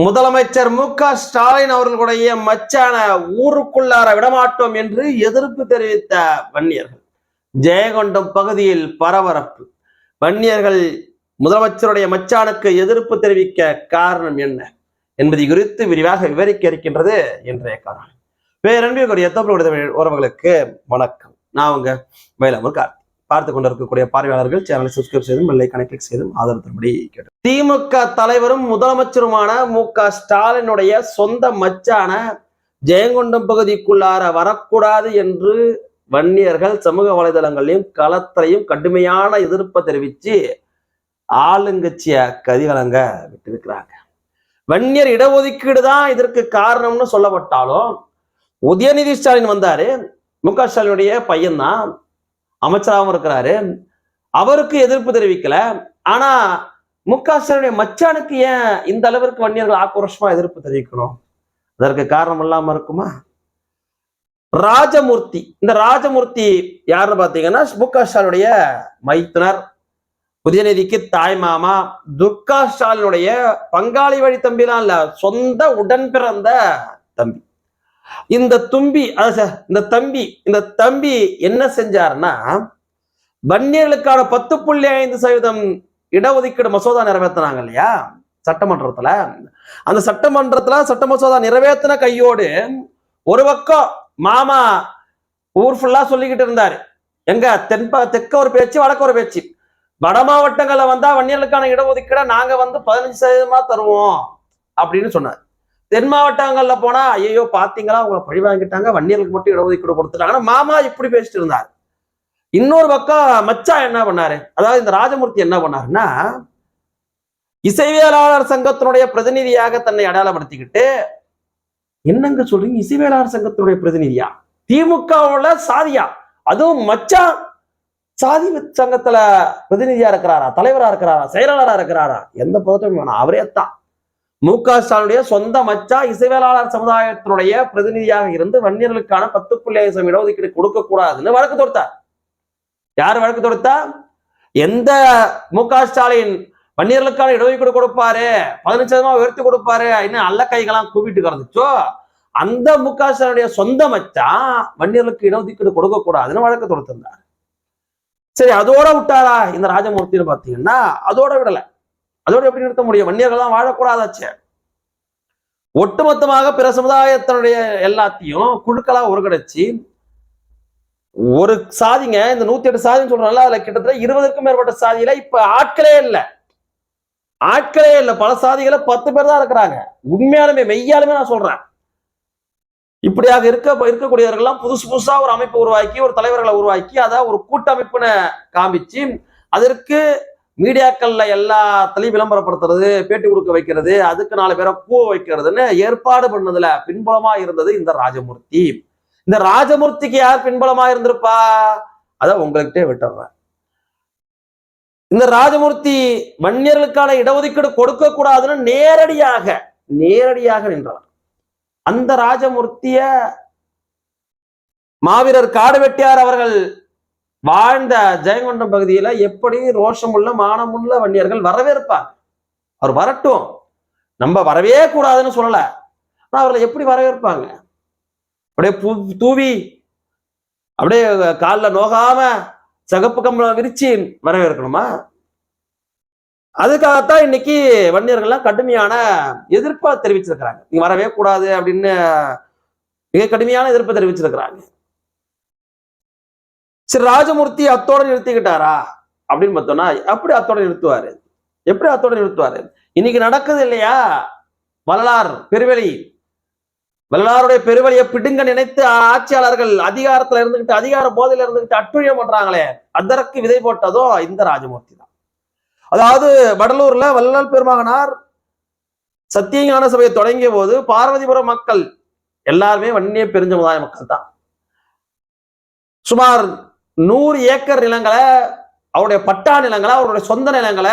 முதலமைச்சர் மு க ஸ்டாலின் அவர்களுடைய மச்சான ஊருக்குள்ளார விடமாட்டோம் என்று எதிர்ப்பு தெரிவித்த வன்னியர்கள். ஜெயகொண்டம் பகுதியில் பரபரப்பு. வன்னியர்கள் முதலமைச்சருடைய மச்சானுக்கு எதிர்ப்பு தெரிவிக்க காரணம் என்ன என்பது குறித்து விரிவாக விவரிக்க இருக்கின்றது இன்றைய காரணம் பேரன்பிற்குரிய எத்தப்படைய உறவுகளுக்கு வணக்கம். நான் உங்க மயிலாமூர் கார்த்தி பார்த்து கொண்டிருக்கக்கூடிய பார்வையாளர்கள் சேனலை சப்ஸ்கிரைப் செய்தும் பெல்லைக்கான கிளிக் செய்தும் ஆதரவு தரும்படி கேட்டு திமுக தலைவரும் முதலமைச்சருமான மு க ஸ்டாலினுடைய சொந்த மச்சான ஜெயங்கொண்டம் பகுதிக்குள்ளார வரக்கூடாது என்று வன்னியர்கள் சமூக வலைதளங்களையும் களத்திலையும் கடுமையான எதிர்ப்பை தெரிவித்து ஆளுங்கட்சிய கதிகலங்க விட்டிருக்கிறாங்க. வன்னியர் இடஒதுக்கீடு தான் இதற்கு காரணம்னு சொல்லப்பட்டாலும் உதயநிதி ஸ்டாலின் வந்தாரு. மு க ஸ்டாலினுடைய பையன்தான். அமைச்சராகவும் இருக்கிறாரு. அவருக்கு எதிர்ப்பு தெரிவிக்கல. ஆனா மு க ஸ்டாலினுடைய மச்சானுக்கு ஏன் இந்த அளவிற்கு வன்னியர்கள் ஆக்ரோஷமா எதிர்ப்பு தெரிவிக்கணும்? அதற்கு காரணம் இல்லாம இருக்குமா? ராஜமூர்த்தி இந்த ராஜமூர்த்தி யாருன்னு பாத்தீங்கன்னா மு க ஸ்டாலினுடைய மைத்துனர் உதயநிதிக்கு தாய் மாமா துர்கா ஸ்டாலினுடைய பங்காளி வழி தம்பிலாம் இல்ல சொந்த உடன் பிறந்த தம்பி. இந்த தும்பி இந்த தம்பி இந்த தம்பி என்ன செஞ்சாருன்னா வன்னியர்களுக்கான பத்து புள்ளி ஐந்து சதவீதம் இடஒதுக்கீடு மசோதா நிறைவேற்றினாங்க இல்லையா? சட்டமன்றத்துல. அந்த சட்டமன்றத்துல சட்ட மசோதா நிறைவேற்றின கையோடு ஒரு பக்கம் மாமா ஊர் ஃபுல்லா சொல்லிக்கிட்டு இருந்தாரு. எங்க? தென்ப தெற்க ஒரு பேச்சு வடக்க ஒரு பேச்சு. வட மாவட்டங்கள்ல வந்தா வன்னியர்களுக்கான இடஒதுக்கீடை நாங்க வந்து பதினஞ்சு சதவீதமா தருவோம் அப்படின்னு சொன்னார். தென் மாவட்டங்கள்ல போனா ஐயோ பாத்தீங்களா? அவங்கள பழி வாங்கிட்டாங்க வன்னியர்களுக்கு மட்டும் இடஒதுக்கீடு கொடுத்துட்டாங்க. ஆனா மாமா இப்படி பேசிட்டு இருந்தார். இன்னொரு பக்கம் மச்சா என்ன பண்ணாரு? அதாவது இந்த ராஜமூர்த்தி என்ன பண்ணாருன்னா இசைவியலாளர் சங்கத்தினுடைய பிரதிநிதியாக தன்னை அடையாளப்படுத்திக்கிட்டு என்னங்க சொல்றீங்க? இசைவியலாளர் சங்கத்தினுடைய பிரதிநிதியா? திமுகவுல சாதியா? அதுவும் மச்சான் சாதி சங்கத்துல பிரதிநிதியா இருக்கிறாரா? தலைவரா இருக்கிறாரா? செயலாளரா இருக்கிறாரா? எந்த பதத்தையும் வேணாம் அவரே தான். மு க ஸ்டாலினுடைய சொந்த மச்சா இசைவேளாளர் சமுதாயத்தினுடைய பிரதிநிதியாக இருந்து வன்னியர்களுக்கான பத்து புள்ளி ஐசம் இடஒதுக்கீடு கொடுக்க கூடாதுன்னு வழக்கு தொடுத்தார். யார் வழக்கு தொடுத்தா? எந்த மு க ஸ்டாலின் வன்னியர்களுக்கான இடஒதுக்கீடு கொடுப்பாரு? பதினஞ்சு சதமா உயர்த்தி கொடுப்பாரு? இன்னும் அல்ல கைகளாம் கூப்பிட்டு கிடந்துச்சோ அந்த மு க ஸ்டாலினுடைய சொந்த மச்சான் வன்னியர்களுக்கு இடஒதுக்கீடு கொடுக்க கூடாதுன்னு வழக்கு தொடுத்திருந்தார். சரி அதோட விட்டாரா இந்த ராஜமூர்த்தின்னு பாத்தீங்கன்னா அதோட விடலை. அதோட எப்படி நிறுத்த முடியும்? வன்னியர்கள் தான் வாழக்கூடாதாச்சே? ஒட்டுமொத்தமாக பிற சமுதாயத்தினுடைய எல்லாத்தையும் குழுக்களா ஒருங்கிணைச்சு ஒரு சாதிங்க இந்த நூத்தி எட்டு சாதின்னு சொல்றோம்ல அதுல கிட்டத்தட்ட இருபதுக்கும் மேற்பட்ட சாதியில இப்ப ஆட்களே இல்ல. ஆட்களே இல்ல. பல சாதிகளை பத்து பேர் தான் இருக்கிறாங்க. உண்மையாலுமே மெய்யாலுமே நான் சொல்றேன். இப்படியாக இருக்க இருக்கக்கூடியவர்கள்லாம் புதுசு புதுசா ஒரு அமைப்பு உருவாக்கி ஒரு தலைவர்களை உருவாக்கி அதை ஒரு கூட்டமைப்புன்னு காமிச்சு அதற்கு மீடியாக்கள்ல எல்லாத்துலயும் விளம்பரப்படுத்துறது பேட்டி கொடுக்க வைக்கிறது அதுக்கு நாலு பேரை பூ வைக்கிறதுன்னு ஏற்பாடு பண்ணதுல பின்புலமா இருந்தது இந்த ராஜமூர்த்தி. இந்த ராஜமூர்த்திக்கு யார் பின்புலமா இருந்திருப்பா? அத உங்கள்கிட்டே விட்டுறேன். இந்த ராஜமூர்த்தி வன்னியர்களுக்கான இடஒதுக்கீடு கொடுக்க கூடாதுன்னு நேரடியாக நேரடியாக நின்றவர் அந்த ராஜமூர்த்திய மாவீரர் காடு வெட்டியார் அவர்கள் வாழ்ந்த ஜெயங்கொண்டம் பகுதியில எப்படி ரோஷமுள்ள மானமுள்ள வன்னியர்கள் வரவேற்பார்? அவர் வரட்டும். நம்ம வரவே கூடாதுன்னு சொல்லல. ஆனா அவர்களை எப்படி வரவேற்பாங்க? அப்படியே பூ தூவி அப்படியே காலில் நோகாம சகப்பு கம்பளம் விரிச்சு வரவேற்கணுமா? அதுக்காகத்தான் இன்னைக்கு வன்னியர்கள்லாம் கடுமையான எதிர்ப்பா தெரிவிச்சிருக்கிறாங்க. நீங்க வரவே கூடாது அப்படின்னு மிக கடுமையான எதிர்ப்பை தெரிவிச்சிருக்கிறாங்க. சரி ராஜமூர்த்தி அத்தோட நிறுத்திக்கிட்டாரா? அப்படின்னு பார்த்தோம்னா அப்படி அத்தோட நிறுத்துவாரு. எப்படி அத்தோட நிறுத்துவாரு? இன்னைக்கு நடக்குது இல்லையா? வள்ளலார் பெருவெளி. வள்ளலாருடைய பெருவெளியை பிடுங்க நினைத்து ஆட்சியாளர்கள் அதிகாரத்துல இருந்துகிட்டு அதிகார போதையில இருந்துகிட்டு அட்டுழியம் பண்றாங்களே அதற்கு விதை போட்டதோ இந்த ராஜமூர்த்தி தான். அதாவது வடலூர்ல வள்ளல் பெருமகனார் சத்தியஞான சபையை தொடங்கிய போது பார்வதிபுர மக்கள் எல்லாருமே வன்னிய பெருஞ்சமுதாய மக்கள் தான் சுமார் நூறு ஏக்கர் நிலங்களை அவருடைய பட்டா நிலங்களை அவருடைய சொந்த நிலங்களை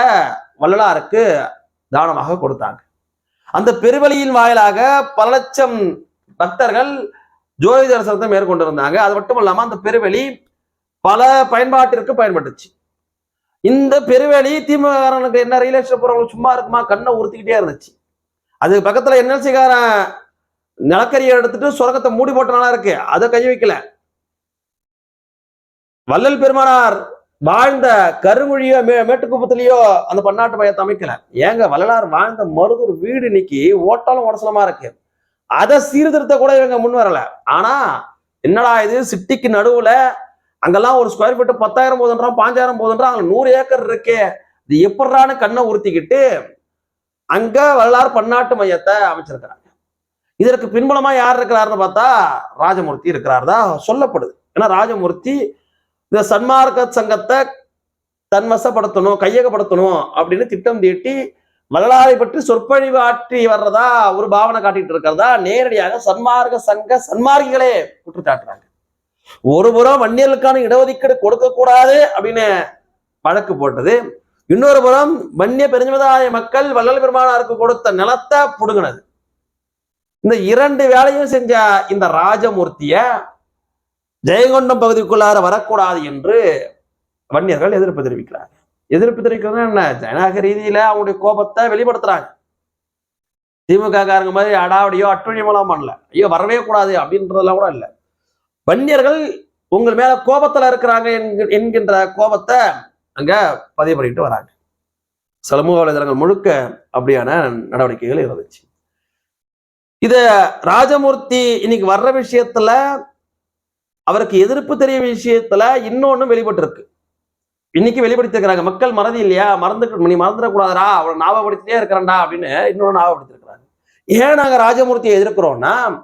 வள்ளலாருக்கு தானமாக கொடுத்தாங்க. அந்த பெருவழியின் வாயிலாக பல லட்சம் பக்தர்கள் ஜோதி தரிசனத்தை மேற்கொண்டிருந்தாங்க. அது மட்டும் இல்லாமல் அந்த பெருவெளி பல பயன்பாட்டிற்கு பயன்பட்டுச்சு. இந்த பெருவெளி திமுக என்ன ரியல் எஸ்டேட் சும்மா இருக்குமா? கண்ணை உறுத்திக்கிட்டே இருந்துச்சு. அதுக்கு பக்கத்துல என்எல்சிக்காரன் நிலக்கரியை எடுத்துட்டு சுரங்கத்தை மூடி போட்டனால இருக்கு. அதை கை வைக்கல. வள்ளல் பெருமானார் வாழ்ந்த கருமொழியோ மே மேட்டுக்குப்பத்திலேயோ அந்த பன்னாட்டு மையத்தை அமைக்கல. ஏங்க வள்ளலார் வாழ்ந்த மருதூர் வீடு இன்னைக்கு ஓட்டாலும் உடசலமா இருக்கு. அதை சீர்திருத்த கூட இவங்க முன் வரல. ஆனா என்னடா இது சிட்டிக்கு நடுவுல அங்கெல்லாம் ஒரு ஸ்கொயர் ஃபீட் பத்தாயிரம் போதுன்றா பாஞ்சாயிரம் போதுன்றா அங்க நூறு ஏக்கர் இருக்கே. இது எப்படான்னு கண்ணை உறுத்திக்கிட்டு அங்க வள்ளலார் பன்னாட்டு மையத்தை அமைச்சிருக்கிறாங்க. இதற்கு பின்புலமா யார் இருக்கிறாருன்னு பார்த்தா ராஜமூர்த்தி இருக்கிறார் தான் சொல்லப்படுது. ஏன்னா ராஜமூர்த்தி இந்த சன்மார்க்க சங்கத்தை தன்வசப்படுத்தணும் கையகப்படுத்தணும் அப்படின்னு திட்டம் தீட்டி வள்ளலாரை பற்றி சொற்பொழிவு ஆற்றி வர்றதா ஒரு பாவனை காட்டிட்டு இருக்கிறதா நேரடியாக சன்மார்க்க சங்க சன்மார்க்கிகளே குற்றச்சாட்டுறாங்க. ஒரு புறம் வன்னியர்களுக்கான இடஒதுக்கீடு கொடுக்க கூடாது அப்படின்னு வழக்கு போட்டது. இன்னொரு புறம் வன்னிய பெருஞ்சமுதாய மக்கள் வள்ளல் பெருமானாருக்கு கொடுத்த நிலத்தை புடுங்கினது. இந்த இரண்டு வேலையும் செஞ்ச இந்த ராஜமூர்த்திய ஜெயங்கொண்டம் பகுதிக்குள்ளார வரக்கூடாது என்று வன்னியர்கள் எதிர்ப்பு தெரிவிக்கிறாங்க. எதிர்ப்பு தெரிவிக்கிறது என்ன? ஜனநாயக ரீதியில அவங்களுடைய கோபத்தை வெளிப்படுத்துறாங்க. திமுக காரங்க மாதிரி அடாவடியோ அட்டுழியமெல்லாம் பண்ணல. ஐயோ வரவே கூடாது அப்படின்றதெல்லாம் கூட இல்லை. வன்னியர்கள் உங்கள் மேல கோபத்துல இருக்கிறாங்க என்கின்ற கோபத்தை அங்க பதிவு பண்ணிட்டு வராங்க. சமூக வலைதளங்கள் முழுக்க அப்படியான நடவடிக்கைகள் இருந்துச்சு. இத ராஜமூர்த்தி இன்னைக்கு வர்ற விஷயத்துல அவருக்கு எதிர்ப்பு தெரிய விஷயத்துல இன்னொன்னு வெளிப்பட்டிருக்கு. இன்னைக்கு வெளிப்படுத்திருக்கிறாங்க மக்கள் மறதி இல்லையா? மறந்து நீ மறந்துடக்கூடாதா அவளை ஞாபகப்படுத்திட்டே இருக்கிறான்டா அப்படின்னு இன்னொன்னு ஞாபகப்படுத்திருக்கிறாங்க ஏன் நாங்க ராஜமூர்த்தியை எதிர்க்கிறோம்னா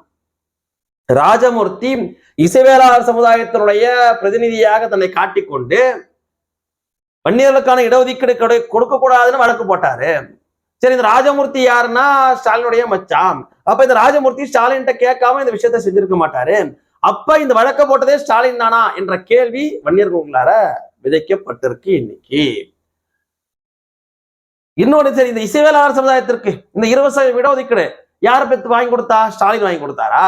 ராஜமூர்த்தி இசைவேளாளர் சமுதாயத்தினுடைய பிரதிநிதியாக தன்னை காட்டிக்கொண்டு வன்னியர்களுக்கான இடஒதுக்கீடு கொடு- கொடுக்க கூடாதுன்னு வழக்கு போட்டாரு. சரி இந்த ராஜமூர்த்தி யாருன்னா? ஸ்டாலினுடைய மச்சான். அப்ப இந்த ராஜமூர்த்தி ஸ்டாலின்கிட்ட கேட்காம இந்த விஷயத்த செஞ்சிருக்க மாட்டாரு. அப்ப இந்த வழக்க போட்டதே ஸ்டாலின் தானா என்ற கேள்வி வன்னியர்களுக்குள்ளார விதைக்கப்பட்டிருக்கு இன்னைக்கு. இன்னொன்று சரி இந்த இசைவேளாளர் சமுதாயத்திற்கு இந்த இருவசை விட இடஒதுக்கீடு யார் பெற்று வாங்கி கொடுத்தா? ஸ்டாலின் வாங்கி கொடுத்தாரா?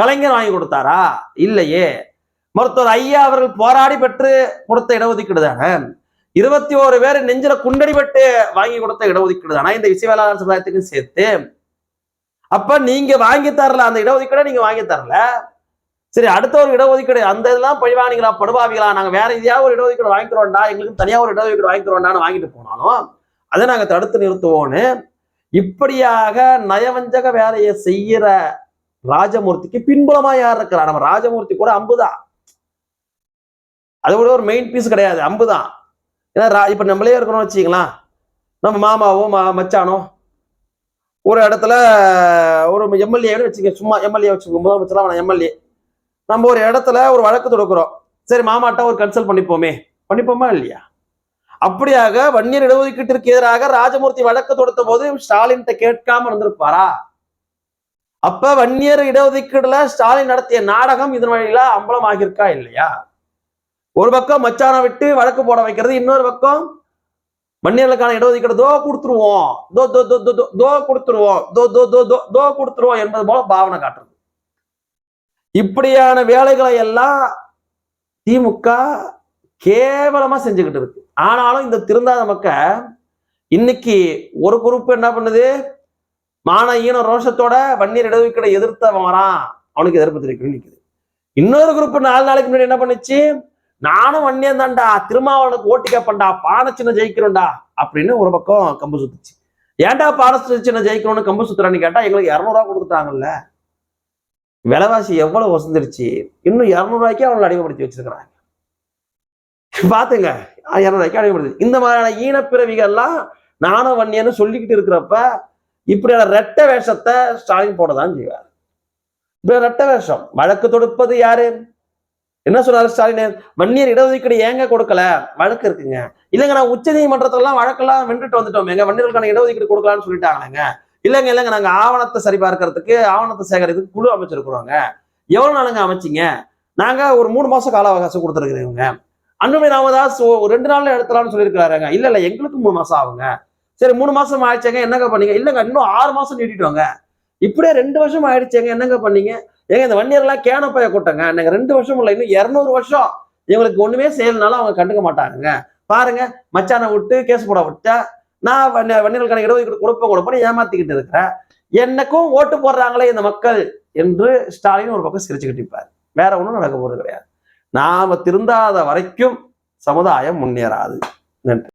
கலைஞர் வாங்கி கொடுத்தாரா? இல்லையே. மருத்துவர் ஐயா அவர்கள் போராடி பெற்று கொடுத்த இடஒதுக்கீடு தானே. இருபத்தி ஓரு பேர் நெஞ்சில குண்டடி பட்டு வாங்கி கொடுத்த இடஒதுக்கீடு தானே இந்த இசைவேளாளர் சமுதாயத்துக்கும் சேர்த்து. அப்ப நீங்க வாங்கி தரல அந்த இடஒதுக்கீடை நீங்க வாங்கி தரல. சரி அடுத்த ஒரு இடஒதுக்கீடு அந்த இதெல்லாம் பழிவாணிகளா படுபாவிகளா? நாங்க வேற எதையாவது ஒரு இடஒதுக்கீடு வாங்கிக்கிறோம்டா. எங்களுக்கு தனியா ஒரு இடஒதுக்கீடு வாங்கிக்கிறோம்டான்னு வாங்கிட்டு போனாலும் அதை நாங்க தடுத்து நிறுத்துவோம்னு இப்படியாக நயவஞ்சக வேலையை செய்யற ராஜமூர்த்திக்கு பின்புலமா யார் இருக்கிறா? நம்ம ராஜமூர்த்தி கூட அம்புதான் அதை கூட ஒரு மெயின் பீஸ் கிடையாது அம்புதான் ஏன்னா இப்ப நம்மளே இருக்கிறோம் வச்சுக்கலாம் நம்ம மாமாவோ மா மச்சானோ ஒரு இடத்துல ஒரு எம்எல்ஏ வச்சுக்க சும்மா எம்எல்ஏ வச்சுக்கோ முதலமைச்சர் எம்எல்ஏ நம்ம ஒரு இடத்துல ஒரு வழக்கு தொடுக்கிறோம். சரி மாமாட்ட ஒரு கன்சல்ட் பண்ணிப்போமே. பண்ணிப்போமா இல்லையா? அப்படியாக வன்னியர் இடஒதுக்கீட்டிற்கு எதிராக ராஜமூர்த்தி வழக்கு தொடுத்த போது ஸ்டாலின் கேட்காம இருந்திருப்பாரா? அப்ப வன்னியர் இடஒதுக்கீடுல ஸ்டாலின் நடத்திய நாடகம் இதன் வழியில அம்பலம் ஆகியிருக்கா இல்லையா? ஒரு பக்கம் மச்சானை விட்டு வழக்கு போட வைக்கிறது இன்னொரு பக்கம் வன்னியர்களுக்கான இடஒதுக்கீடு தோ கொடுத்துருவோம். தோ தோ தோ, தோ தோ கொடுத்துருவோம். தோ தோ தோ தோ தோ கொடுத்துருவோம் என்பது போல பாவனை காட்டுறது. இப்படியான வேலைகளை எல்லாம் திமுக கேவலமா செஞ்சுக்கிட்டு இருக்கு. ஆனாலும் இந்த திருந்தாத மக்க இன்னைக்கு ஒரு குரூப் என்ன பண்ணுது? மான ஈன ரோஷத்தோட வன்னியர் இடஒதுக்கீடை எதிர்த்தவன் வரான். அவனுக்கு எதிர்ப்பு தெரிவிக்கணும் நிக்குது. இன்னொரு குரூப் நாலு நாளைக்கு முன்னாடி என்ன பண்ணுச்சு? நானும் வன்னியம் தான்டா திருமாவளவனுக்கு ஓட்டு கேட்பேன்டா பானை சின்ன ஜெயிக்கிறோம்டா அப்படின்னு ஒரு பக்கம் கம்பு சுத்துச்சு. ஏன்டா பானை சின்ன ஜெயிக்கணும்னு கம்பு சுத்துறான்னு கேட்டா எங்களுக்கு இரநூறுவா கொடுத்துட்டாங்கல்ல. விலைவாசி எவ்வளவு வசந்துருச்சு இன்னும் இரநூறுவாய்க்கே அவங்களை அடிமைப்படுத்தி வச்சிருக்கிறாங்க. பாத்துங்க இரநூறுவாய்க்கு அடிமைப்படுத்தி. இந்த மாதிரியான ஈனப்பிறவிகள்லாம் நானும் வன்னியன்னு சொல்லிக்கிட்டு இருக்கிறப்ப இப்படியான ரெட்ட வேஷத்தை ஸ்டாலின் போடதான் செய்வார். இப்படி ரெட்ட வேஷம். வழக்கு தொடுப்பது யாரு? என்ன சொன்னாரு ஸ்டாலின்? வன்னியர் இடஒதுக்கீடு ஏங்க கொடுக்கல? வழக்கு இருக்குங்க. இல்லைங்க நான் உச்ச நீதிமன்றத்திலாம் வழக்கெல்லாம் வென்றுட்டு வந்துட்டோம் எங்க வன்னியர்களுக்கான இடஒதுக்கீடு கொடுக்கலாம்னு சொல்லிட்டாங்களேங்க. இல்லைங்க இல்லைங்க. நாங்கள் ஆவணத்தை சரிபார்க்கறதுக்கு ஆவணத்தை சேகரிக்கிறதுக்கு குழு அமைச்சிருக்கிறோங்க. எவ்வளோ நாளுங்க அமைச்சிங்க? நாங்கள் ஒரு மூணு மாதம் கால அவகாசம் கொடுத்துருக்கிறவங்க அன்புமை ராமதாஸ் ஒரு ரெண்டு நாள்ல எடுத்துலாம்னு சொல்லியிருக்கிறாருங்க. இல்லை இல்லை. எங்களுக்கு மூணு மாதம் ஆகுங்க. சரி மூணு மாதம் ஆயிடுச்சேங்க. என்னங்க பண்ணீங்க? இல்லைங்க இன்னும் ஆறு மாதம் நீட்டிட்டோங்க. இப்படியே ரெண்டு வருஷம் ஆயிடுச்சேங்க. என்னங்க பண்ணீங்க? ஏங்க இந்த வன்னியர்லாம் கேனப்பைய கூட்டங்க. நாங்கள் ரெண்டு வருஷம் இல்லை இன்னும் இரநூறு வருஷம். இவங்களுக்கு ஒன்றுமே செய்யலனாலும் அவங்க கண்டுக்க மாட்டாங்க பாருங்க மச்சானை விட்டு கேஸ் போட விட்டா நான் வன்னிய- வன்னியர்களுக்கான இடஒதுக்கீடு கொடுப்ப கொடுப்பேன்னு ஏமாத்திக்கிட்டு இருக்கிறேன். என்னக்கும் ஓட்டு போடுறாங்களே இந்த மக்கள் என்று ஸ்டாலின் ஒரு பக்கம் சிரிச்சுக்கிட்டு இருப்பார். வேற ஒன்றும் நடக்க போகிறது கிடையாது. நாம திருந்தாத வரைக்கும் சமுதாயம் முன்னேறாது. நன்றி.